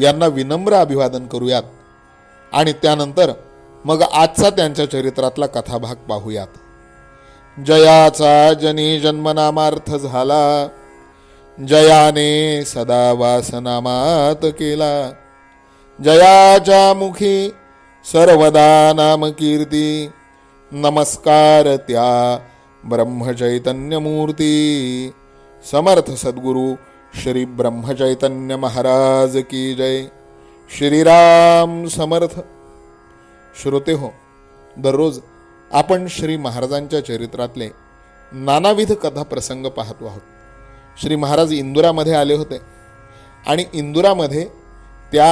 यांना विनम्र अभिवादन करूयात. आणि त्यानंतर मग आजचा त्यांच्या चरित्रातला कथाभाग पाहूयात. जयाचा जनी जन्मनामार्थ झाला. जयाने सदा वासनामात केला. जयाच्या मुखी सर्वदा नाम कीर्ती. नमस्कार त्या ब्रह्मचैतन्यमूर्ती समर्थ सद्गुरू श्री ब्रह्मचैतन्य महाराज की जय। श्रीराम समर्थ। श्रोते हो दररोज आपण श्री महाराजांच्या चरित्रातले नानाविध कथा प्रसंग पाहतो आहोत. श्री महाराज इंदुरामध्ये आले होते आणि इंदुरामध्ये त्या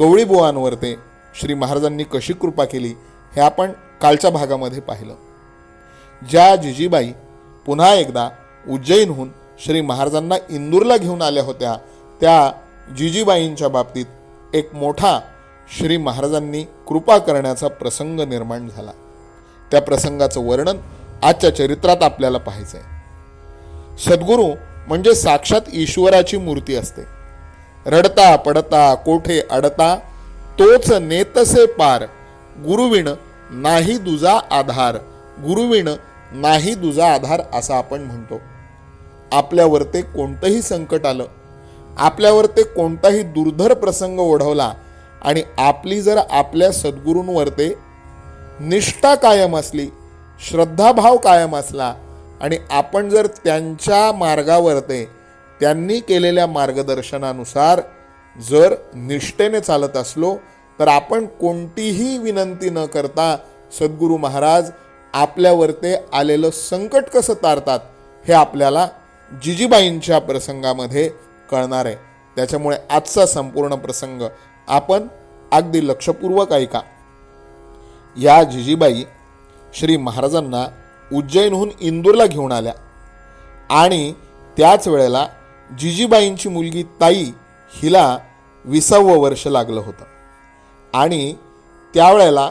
गवळीबुवांवर ते श्री महाराजांनी कशी कृपा केली हे आपण कालच्या भागामध्ये पाहिलं. ज्या जिजीबाई पुन्हा एकदा उज्जैनहून श्री महाराजांना इंदूरला घेऊन आल्या होत्या. त्या जिजीबाईंच्या बाबतीत एक मोठा श्री महाराजांनी कृपा करण्याचा प्रसंग निर्माण झाला. त्या प्रसंगाचं वर्णन आजच्या चरित्रात आपल्याला पाहायचं आहे सद्गुरू म्हणजे साक्षात ईश्वराची मूर्ती असते. रडता पडता कोठे अडता तोच नेतसे पार. गुरुविण नाही दुजा आधार. गुरुविण नाही दुजा आधार असा आपण म्हणतो. आपल्यावर ते कोणतंही संकट आलं आपल्यावर ते कोणताही दुर्धर प्रसंग ओढवला आणि आपली जर आपल्या सद्गुरूंवर ते निष्ठा कायम असली श्रद्धाभाव कायम असला आणि आपण जर त्यांच्या मार्गावर ते त्यांनी केलेल्या मार्गदर्शनानुसार जर निष्ठेने चालत असलो तर आपण कोणतीही विनंती न करता सद्गुरू महाराज आपल्यावर ते आलेलं संकट कसं तारतात हे आपल्याला जिजीबाईंच्या प्रसंगामध्ये कळणार आहे. त्याच्यामुळे आजचा संपूर्ण प्रसंग आपण अगदी लक्षपूर्वक ऐका. या जिजीबाई श्री महाराजांना उज्जैनहून इंदूरला घेऊन आल्या. आणि त्याच वेळेला जिजीबाईंची मुलगी ताई हिला विसावं वर्ष लागलं होतं. आणि त्यावेळेला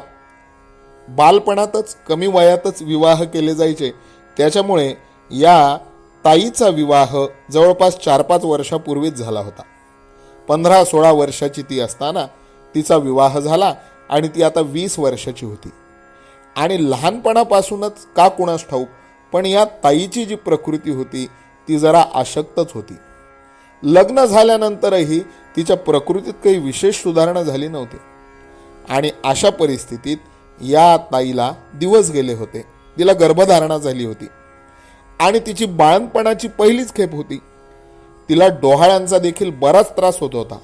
बालपणातच कमी वयातच विवाह केले जायचे. त्याच्यामुळे या ताईचा विवाह जवळपास चार पाच वर्षापूर्वीच झाला होता. पंधरा सोळा वर्षाची ती असताना तिचा विवाह झाला आणि ती आता वीस वर्षाची होती. आणि लहानपणापासूनच का कुणास ठाऊक पण या ताईची जी प्रकृती होती ती जरा अशक्तच होती. लग्न झाल्यानंतरही तिच्या प्रकृतीत काही विशेष सुधारणा झाली नव्हती. आणि अशा परिस्थितीत या ताईला दिवस गेले होते. तिला गर्भधारणा झाली होती. आणि तिची बाळणपणाची पहिलीच खेप होती. तिला डोहाळ्यांचा देखील बराच त्रास होत होता.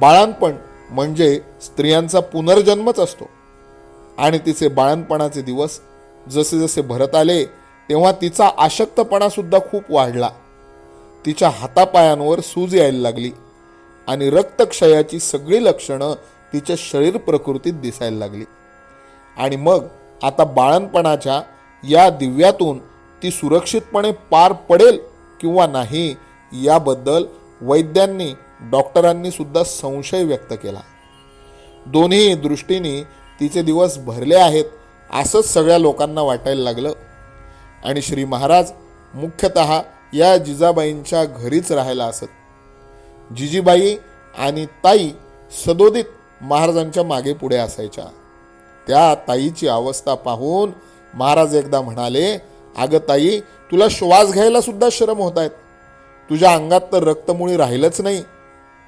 बाळणपण म्हणजे स्त्रियांचा पुनर्जन्मच असतो. आणि तिचे बाळणपणाचे दिवस जसे जसे भरत आले तेव्हा तिचा आशक्तपणा सुद्धा खूप वाढला. तिच्या हातापायांवर सूज यायला लागली आणि रक्तक्षयाची सगळी लक्षणं तिच्या शरीर प्रकृतीत दिसायला लागली. आणि मग आता बाळणपणाच्या या दिव्यातून ती सुरक्षितपणे पार पडेल किंवा नाही याबद्दल वैद्यांनी डॉक्टरांनी सुद्धा संशय व्यक्त केला. दोन्ही दृष्टीने तिचे दिवस भरले आहेत असंच सगळ्या लोकांना वाटायला लागलं. आणि श्री महाराज मुख्यतः या जिजाबाईंच्या घरीच राहायला असत. जिजीबाई आणि ताई सदोदित महाराजांच्या मागे पुढे असायच्या. त्या ताईची अवस्था पाहून महाराज एकदा म्हणाले अगं ताई तुला श्वास घ्यायला सुद्धा श्रम होत आहेत. तुझ्या अंगात तर रक्तमुळी राहिलंच नाही.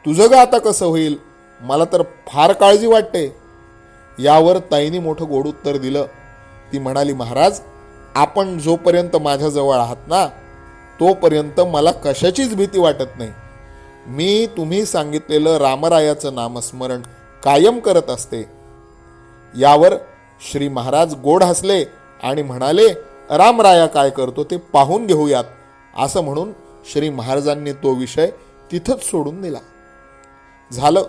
तुझं ग आता कसं होईल? मला तर फार काळजी वाटते. यावर ताईने मोठं गोड उत्तर दिलं. ती म्हणाली महाराज आपण जोपर्यंत माझ्याजवळ आहात ना तोपर्यंत मला कशाचीच भीती वाटत नाही. मी तुम्ही सांगितलेलं रामरायाचं नामस्मरण कायम करत असते. यावर श्री महाराज गोड हसले आणि म्हणाले रामराया काय करतो ते पाहून घेऊयात. असं म्हणून श्री महाराजांनी तो विषय तिथंच सोडून दिला. झालं.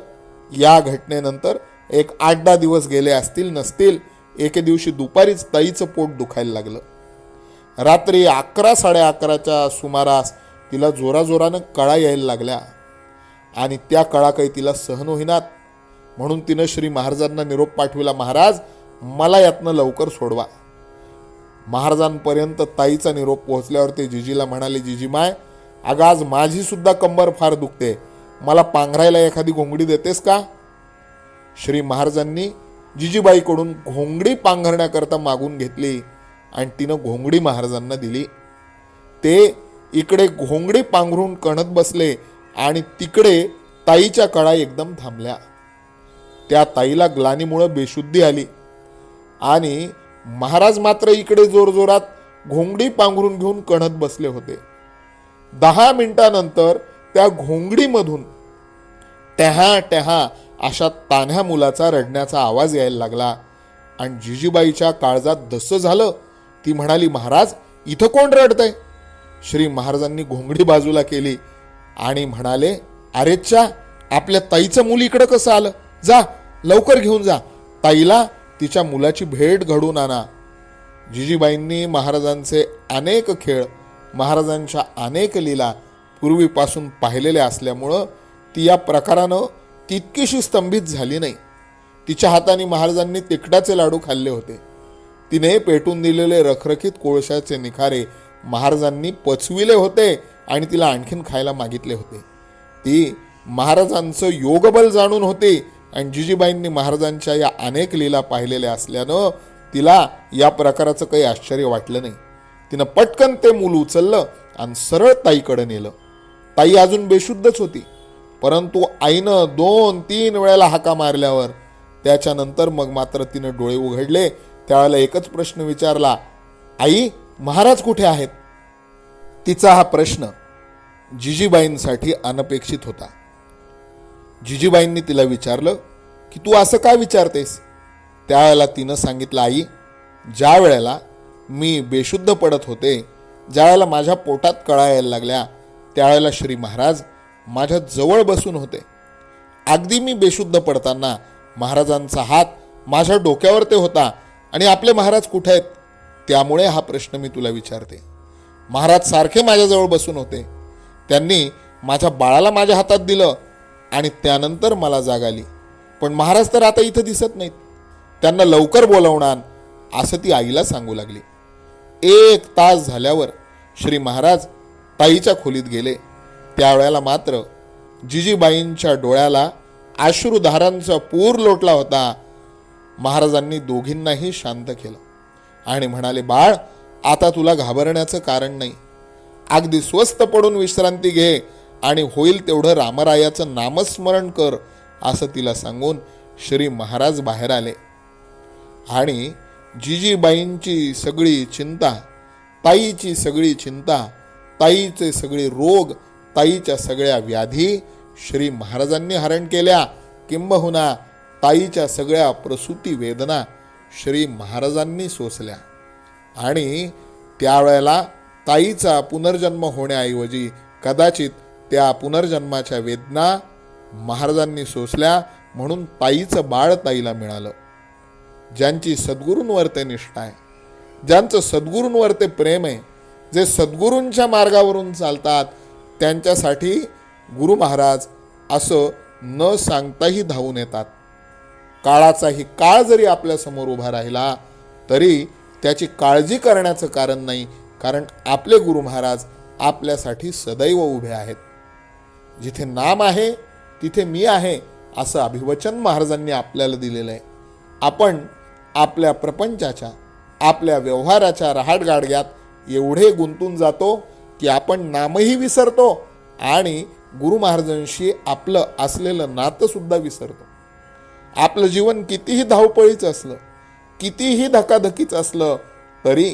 या घटनेनंतर एक आठ दहा दिवस गेले असतील नसतील एके दिवशी दुपारीच ताईचं पोट दुखायला लागलं. रात्री अकरा साडे अकराच्या सुमारास तिला जोराजोरानं कळा यायला लागल्या. आणि त्या कळा काही तिला सहन होईनात. म्हणून तिनं श्री महाराजांना निरोप पाठविला महाराज मला यातनं लवकर सोडवा. महाराजांपर्यंत ताईचा निरोप पोहोचल्यावर ते जिजीला म्हणाले जिजी माय अगं आज माझीसुद्धा कंबर फार दुखते. मला पांघरायला एखादी घोंगडी देतेस का? श्री महाराजांनी जिजीबाईकडून घोंगडी पांघरण्याकरता मागून घेतली आणि तिनं घोंगडी महाराजांना दिली. ते इकडे घोंगडी पांघरून कणत बसले आणि तिकडे ताईच्या कळा एकदम थांबल्या. त्या ताईला ग्लानीमुळं बेशुद्धी आली आणि महाराज मात्र इकडे जोरजोरात घोंगडी पांघरून घेऊन कणत बसले होते. दहा मिनिटानंतर त्या घोंगडीमधून टॅहा टॅहा अशा तान्ह्या मुलाचा रडण्याचा आवाज यायला लागला. आणि जिजीबाईच्या काळजात दसं झालं ती म्हणाली महाराज इथं कोण रडतंय? श्री महाराजांनी घोंगडी बाजूला केली आणि म्हणाले अरेच्छा आपल्या ताईचं मूल इकडं कसं आलं? जा लवकर घेऊन जा. ताईला तिच्या मुलाची भेट घडून आणा. जिजीबाईंनी महाराजांचे अनेक खेळ महाराजांच्या अनेक लीला पूर्वीपासून पाहिलेल्या असल्यामुळं ती या प्रकारानं तितकीशी स्तंभित झाली नाही. तिच्या हाताने महाराजांनी तिकटाचे लाडू खाल्ले होते. तिने पेटून दिलेले रखरखीत कोळशाचे निखारे महाराजांनी पचविले होते आणि तिला आणखीन खायला मागितले होते. ती महाराजांचं योगबल जाणून होते आणि जिजीबाईंनी महाराजांच्या या अनेक लीला पाहिलेल्या असल्यानं तिला या प्रकाराचं काही आश्चर्य वाटलं नाही. तिनं पटकन ते मूल उचललं आणि सरळ ताईकडे नेलं. ताई अजून बेशुद्धच होती. परंतु आईनं दोन तीन वेळेला हाका मारल्यावर त्याच्यानंतर मग मात्र तिनं डोळे उघडले. त्यावेळेला एकच प्रश्न विचारला आई महाराज कुठे आहेत? तिचा हा प्रश्न जिजीबाईंसाठी अनपेक्षित होता. जिजीबाईंनी तिला विचारलं की तू असं का विचारतेस? त्यावेळेला तिनं सांगितलं आई ज्या वेळेला मी बेशुद्ध पडत होते ज्यावेळेला माझ्या पोटात कळा यायला लागल्या त्यावेळेला श्री महाराज माझ्या जवळ बसून होते. अगदी मी बेशुद्ध पडताना महाराजांचा हात माझ्या डोक्यावर ते होता आणि आपले महाराज कुठे आहेत? त्यामुळे हा प्रश्न मी तुला विचारते. महाराज सारखे माझ्याजवळ बसून होते. त्यांनी माझ्या बाळाला माझ्या हातात दिलं आणि त्यानंतर मला जाग आली. पण महाराज तर आता इथं दिसत नाहीत. त्यांना लवकर बोलवणार असं ती आईला सांगू लागली. एक तास झाल्यावर श्री महाराज ताईच्या खोलीत गेले. त्यावेळेला मात्र जिजीबाईंच्या डोळ्याला अश्रुधारांचा पूर लोटला होता. महाराजांनी दोघींनाही शांत केलं आणि म्हणाले बाळ आता तुला घाबरण्याचं कारण नाही. अगदी स्वस्त पडून विश्रांती घे. आणि होईल तेवढं रामरायाचं नामस्मरण कर असं तिला सांगून श्री महाराज बाहेर आले. आणि जिजीबाईंची सगळी चिंता ताईची सगळी चिंता ताईचे सगळे रोग ताईच्या सगळ्या व्याधी श्री महाराजांनी हरण केल्या. किंबहुना ताईच्या सगळ्या प्रसूती वेदना श्री महाराजांनी सोसल्या. आणि त्यावेळेला ताईचा पुनर्जन्म होण्याऐवजी कदाचित त्या पुनर्जन्माच्या वेदना महाराजांनी सोसल्या म्हणून ताईचं बाळ ताईला मिळालं. ज्यांची सद्गुरूंवर ते निष्ठा आहे. ज्यांचं सद्गुरूंवर ते प्रेम आहे जे सद्गुरूंच्या मार्गावरून चालतात त्यांच्यासाठी गुरु महाराज असं न सांगताही धावून येतात. काळाचाही काळ जरी आपल्यासमोर उभा राहिला तरी त्याची काळजी करण्याचं कारण नाही कारण आपले गुरु महाराज आपल्यासाठी सदैव उभे आहेत. जिथे नाम आहे तिथे मी आहे असं अभिवचन महाराजांनी आपल्याला दिलेलं आहे. आपण आपल्या प्रपंचाच्या आपल्या व्यवहाराच्या रहाटगाडग्यात एवढे गुंतून जातो की आपण नामही विसरतो आणि गुरु महाराजांशी आपलं असलेलं नातंसुद्धा विसरतो. आपलं जीवन कितीही धावपळीचं असलं कितीही धकाधकीचं असलं तरी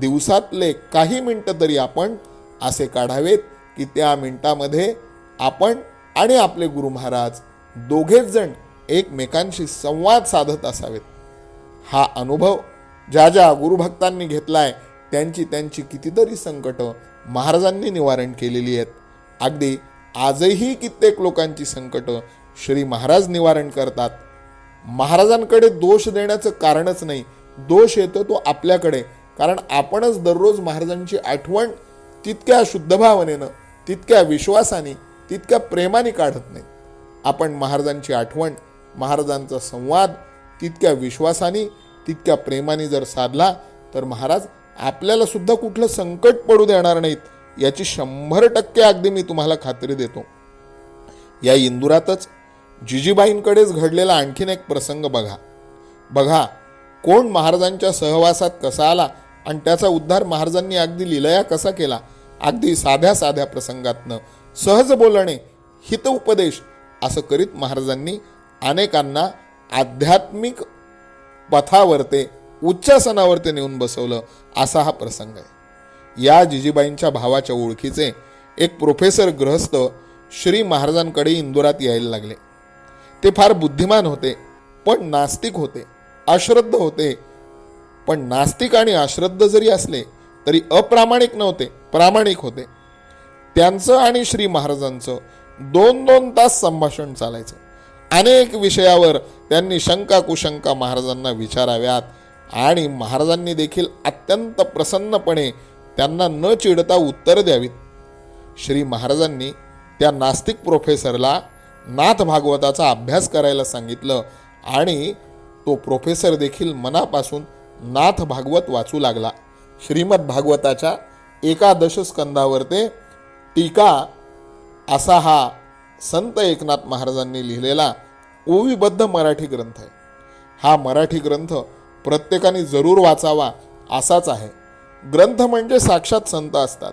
दिवसातले काही मिनटं तरी आपण असे काढावेत की त्या मिनटामध्ये आपण आणि आपले गुरु महाराज दोघेच जण एकमेकांशी संवाद साधत असावेत. हा अनुभव ज्या ज्या गुरुभक्तांनी घेतलाय त्यांची त्यांची कितीतरी संकटं महाराजांनी निवारण केलेली आहेत. अगदी आजही कित्येक लोकांची संकटं श्री महाराज निवारण करतात. महाराजांकडे दोष देण्याचं कारणच नाही. दोष येतो तो आपल्याकडे. कारण आपणच दररोज महाराजांची आठवण तितक्या शुद्ध भावनेनं तितक्या विश्वासाने तितक्या प्रेमाने काढत नाही. आपण महाराजांची आठवण महाराजांचा संवाद तितक्या विश्वासाने तितक्या प्रेमाने जर साधला तर महाराज आपल्याला सुद्धा कुठलं संकट पडू देणार नाहीत याची शंभर टक्के अगदी मी तुम्हाला खात्री देतो. या इंदुरातच जिजीबाईंकडेच घडलेला आणखीन एक प्रसंग बघा. बघा कोण महाराजांच्या सहवासात कसा आला आणि त्याचा उद्धार महाराजांनी अगदी लिलया कसा केला? अगदी साध्या साध्या प्रसंगातनं. सहज बोलणे हित उपदेश असं करीत महाराजांनी अनेकांना आध्यात्मिक पथावरते उच्चासनावरते नेऊन बसवलं असा हा प्रसंग आहे. या जिजीबाईंच्या भावाच्या ओळखीचे एक प्रोफेसर ग्रहस्थ श्री महाराजांकडे इंदुरात यायला लागले. ते फार बुद्धिमान होते पण नास्तिक होते अश्रद्ध होते. पण नास्तिक आणि अश्रद्ध जरी असले तरी अप्रामाणिक नव्हते प्रामाणिक होते. त्यांचं आणि श्री महाराजांचं दोन दोन तास संभाषण चालायचं. अनेक विषयावर त्यांनी शंका कुशंका महाराजांना विचाराव्यात आणि महाराजांनी देखील अत्यंत प्रसन्नपणे त्यांना न चिडता उत्तर द्यावीत. श्री महाराजांनी त्या नास्तिक प्रोफेसरला नाथ भागवताचा अभ्यास करायला सांगितलं आणि तो प्रोफेसर देखील मनापासून नाथ भागवत वाचू लागला. श्रीमद भागवताच्या एकादश स्कंदावर ते टीका असा हा संत एकनाथ महाराजांनी लिहिलेला ओवीबद्ध मराठी ग्रंथ आहे. हा मराठी ग्रंथ प्रत्येकाने जरूर वाचावा असाच आहे. ग्रंथ म्हणजे साक्षात संत असतात.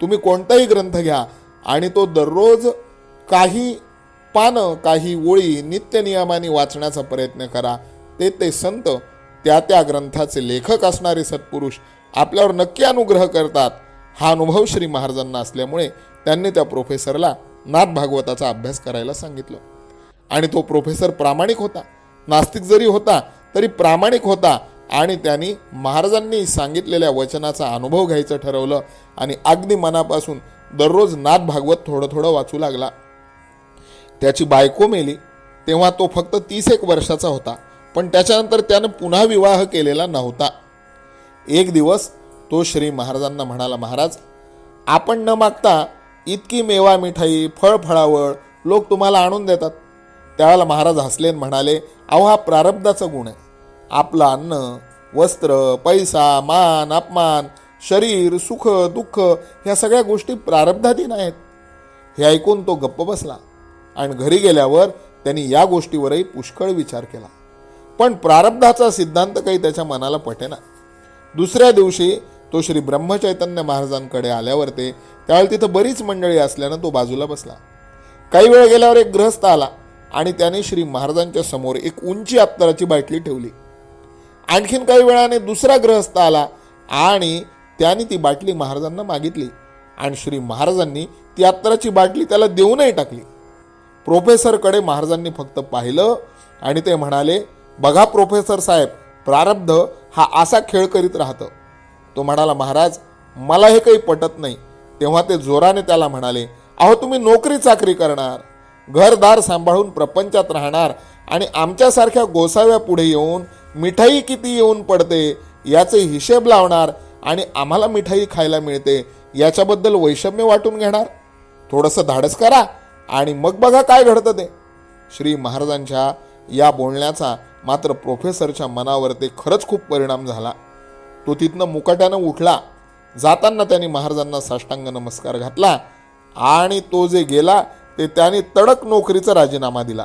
तुम्ही कोणताही ग्रंथ घ्या आणि तो दररोज काही पानं काही ओळी नित्यनियमाने वाचण्याचा प्रयत्न करा. ते ते संत त्या त्या ग्रंथाचे लेखक असणारे सत्पुरुष आपल्यावर नक्की अनुग्रह करतात. हा अनुभव श्री महाराजांना असल्यामुळे त्यांनी त्या प्रोफेसरला नाथ भागवताचा अभ्यास करायला सांगितलं. आणि तो प्रोफेसर प्रामाणिक होता. नास्तिक जरी होता तरी प्रामाणिक होता आणि त्यांनी महाराजांनी सांगितलेल्या वचनाचा अनुभव घ्यायचं ठरवलं आणि अगदी मनापासून दररोज नाथ भागवत थोडं थोडं वाचू लागला. त्याची बायको मेली. तेव्हा तो फक्त तीस एक वर्षाचा होता पण त्याच्यानंतर त्यानं पुन्हा विवाह केलेला नव्हता. एक दिवस तो श्री महाराजांना म्हणाला महाराज आपण न मागता इतकी मेवा मिठाई फळ फळावळ लोक तुम्हाला आणून देतात. त्यावेळेला महाराज हसले म्हणाले अहो हा प्रारब्धाचा गुण आहे. आपलं अन्न वस्त्र पैसा मान अपमान शरीर सुख दुःख ह्या सगळ्या गोष्टी प्रारब्धाधीन आहेत हे ऐकून तो गप्प बसला आणि घरी गेल्यावर त्यांनी या गोष्टीवरही पुष्कळ विचार केला. पण प्रारब्धाचा सिद्धांत काही त्याच्या मनाला पटेना. दुसऱ्या दिवशी तो श्री ब्रह्मचैतन्य महाराजांकडे आल्यावर ते त्यावेळी तिथं बरीच मंडळी असल्यानं तो बाजूला बसला. काही वेळ गेल्यावर एक ग्रहस्थ आला आणि त्याने श्री महाराजांच्या समोर एक उंची अत्तराची बाटली ठेवली. आणखीन काही वेळाने दुसरा ग्रहस्थ आला आणि त्याने ती बाटली महाराजांना मागितली आणि श्री महाराजांनी ती अत्तराची बाटली त्याला देऊनही टाकली. प्रोफेसरकडे महाराजांनी फक्त पाहिलं आणि ते म्हणाले बघा प्रोफेसर साहेब प्रारब्ध हा असा खेळ करीत राहतं. तो म्हणाला महाराज मला हे काही पटत नाही. तेव्हा ते जोराने त्याला म्हणाले अहो तुम्ही नोकरी चाकरी करणार घरदार सांभाळून प्रपंचात राहणार आणि आमच्यासारख्या गोसाव्या पुढे येऊन मिठाई किती येऊन पडते याचे हिशेब लावणार आणि आम्हाला मिठाई खायला मिळते याच्याबद्दल वैषम्य वाटून घेणार? थोडंसं धाडस करा आणि मग बघा काय घडतं ते. श्री महाराजांच्या या बोलण्याचा मात्र प्रोफेसरच्या मनावर ते खरंच खूप परिणाम झाला. तो तिथनं मुकाट्यानं उठला. जाताना त्यांनी महाराजांना साष्टांग नमस्कार घातला आणि तो जे गेला ते त्याने तडक नोकरीचा राजीनामा दिला.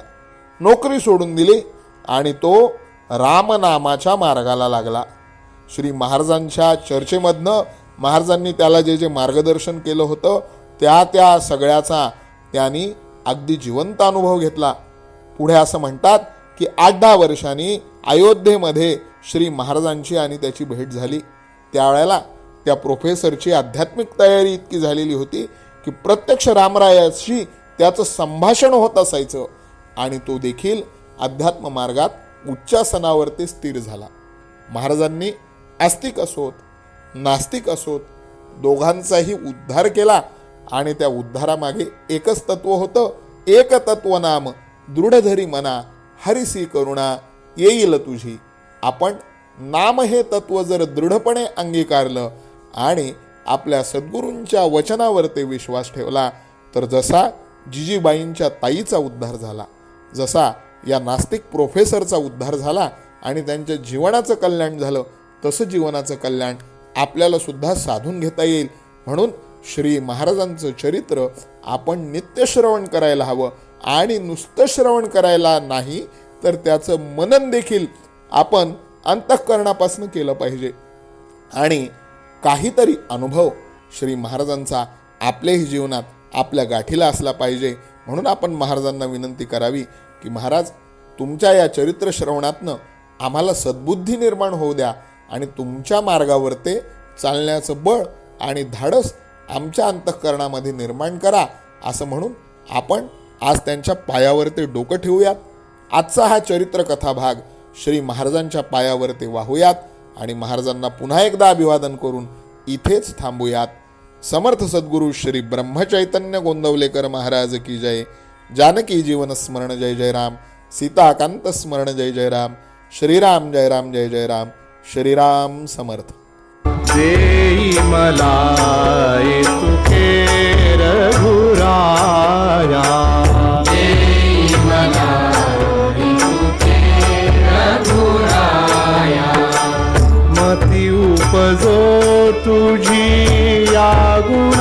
नोकरी सोडून दिली आणि तो रामनामाच्या मार्गाला लागला. श्री महाराजांच्या चर्चेमधनं महाराजांनी त्याला जे जे मार्गदर्शन केलं होतं त्या त्या सगळ्याचा त्यांनी अगदी जिवंत अनुभव घेतला. पुढे असं म्हणतात की आठ दहा वर्षांनी अयोध्येमध्ये श्री महाराजांची आणि त्याची भेट झाली. त्यावेळेला त्या प्रोफेसरची आध्यात्मिक तयारी इतकी झालेली होती की प्रत्यक्ष रामरायाशी त्याचं संभाषण होत असायचं आणि तो देखील अध्यात्म मार्गात उच्चासनावरती स्थिर झाला. महाराजांनी आस्तिक असोत नास्तिक असोत दोघांचाही उद्धार केला आणि त्या उद्धारामागे एकच तत्व होतं एक तत्व नाम दृढधरी मना हरिसी करुणा येईल तुझी. आपण नाम हे तत्व जर दृढपणे अंगीकारलं आणि आपल्या सद्गुरूंच्या वचनावर ते विश्वास ठेवला तर जसा जिजीबाईंच्या ताईचा उद्धार झाला जसा या नास्तिक प्रोफेसरचा उद्धार झाला आणि त्यांच्या जीवनाचं कल्याण झालं तसं जीवनाचं कल्याण आपल्याला सुद्धा साधून घेता येईल. म्हणून श्री महाराजांचं चरित्र आपण नित्य श्रवण करायला हवं आणि नुसतं श्रवण करायला नाही तर त्याचं मनन देखील आपण अंतःकरणापासून केलं पाहिजे. आणि काहीतरी अनुभव श्री महाराजांचा आपल्याही जीवनात आपल्या गाठीला असला पाहिजे. म्हणून आपण महाराजांना विनंती करावी की महाराज तुमच्या या चरित्र श्रवणातनं आम्हाला सद्बुद्धी निर्माण होऊ द्या आणि तुमच्या मार्गावर ते चालण्याचं बळ आणि धाडस आमच्या अंतःकरणामध्ये निर्माण करा असं म्हणून आपण आज त्यांच्या पायावर ते डोकं ठेवूयात. आजचा हा चरित्र कथा भाग श्री महाराजांच्या पायावर ते वाहूयात आणि महाराजांना पुन्हा एकदा अभिवादन करून इथेच थांबूयात. समर्थ सद्गुरू श्री ब्रह्मचैतन्य गोंदवलेकर महाराज की जय. जानकी जीवन स्मरण जय जय राम. सीताकांत स्मरण जय जय राम. श्रीराम जय राम जय जय राम. श्रीराम समर्थ. देई मला तुके रघुराया। जो तुझी या गुण